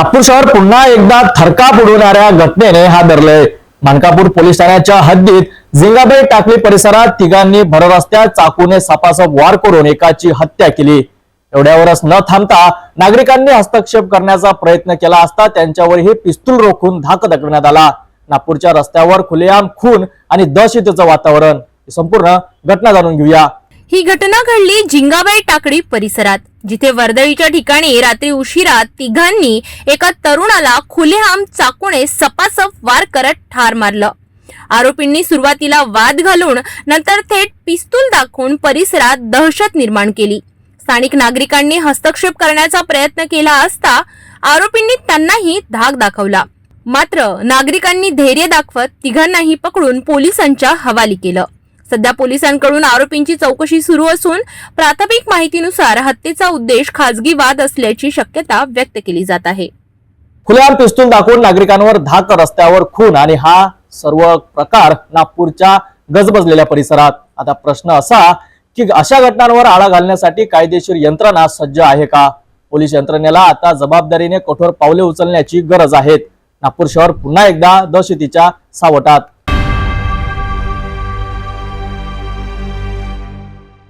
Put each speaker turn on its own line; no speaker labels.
नागपूर शहर पुन्हा एकदा थरकाप उडवणाऱ्या घटनेने हा धरलंय मानकापूर पोलीस ठाण्याच्या हद्दीत झिंगाबाई टाकली परिसरात तिघांनी भररस्त्यात चाकूने सपासप वार करून एकाची हत्या केली. एवढ्यावरच न थांबता नागरिकांनी हस्तक्षेप करण्याचा प्रयत्न केला असता त्यांच्यावरही पिस्तूल रोखून धाक दगडण्यात आला. नागपूरच्या रस्त्यावर खुलेआम खून आणि दहशतीचं वातावरण. संपूर्ण घटना जाणून घेऊया.
ही घटना घडली जिंगाबाई टाकडी परिसरात जिथे वर्दळीच्या ठिकाणी रात्री उशिरा तिघांनी एका तरुणाला खुलेआम चाकूने सपासप वार करत ठार मारलं. आरोपींनी सुरुवातीला वाद घालून नंतर थेट पिस्तूल दाखवून परिसरात दहशत निर्माण केली. स्थानिक नागरिकांनी हस्तक्षेप करण्याचा प्रयत्न केला असता आरोपींनी त्यांनाही धाक दाखवला. मात्र नागरिकांनी धैर्य दाखवत तिघांनाही पकडून पोलिसांच्या हवाली केलं. सध्या पोलिसांकडून आरोपींची चौकशी सुरू असून प्राथमिक माहितीनुसार हत्येचा उद्देश खासगी वाद असल्याची शक्यता व्यक्त केली जात आहे.
खुलेआम पिस्तूल दाखवून नागरिकांवर धाक रस्त्यावर खून आणि हा सर्व प्रकार नागपूरच्या गजबजलेल्या परिसरात. आता प्रश्न असा की अशा घटनांवर आळा घालण्यासाठी कायदेशीर यंत्रणा सज्ज आहे का? पोलीस यंत्रणेला आता जबाबदारीने कठोर पावले उचलण्याची गरज आहे नागपूर शहर पुन्हा एकदा दहशतीच्या सावटात.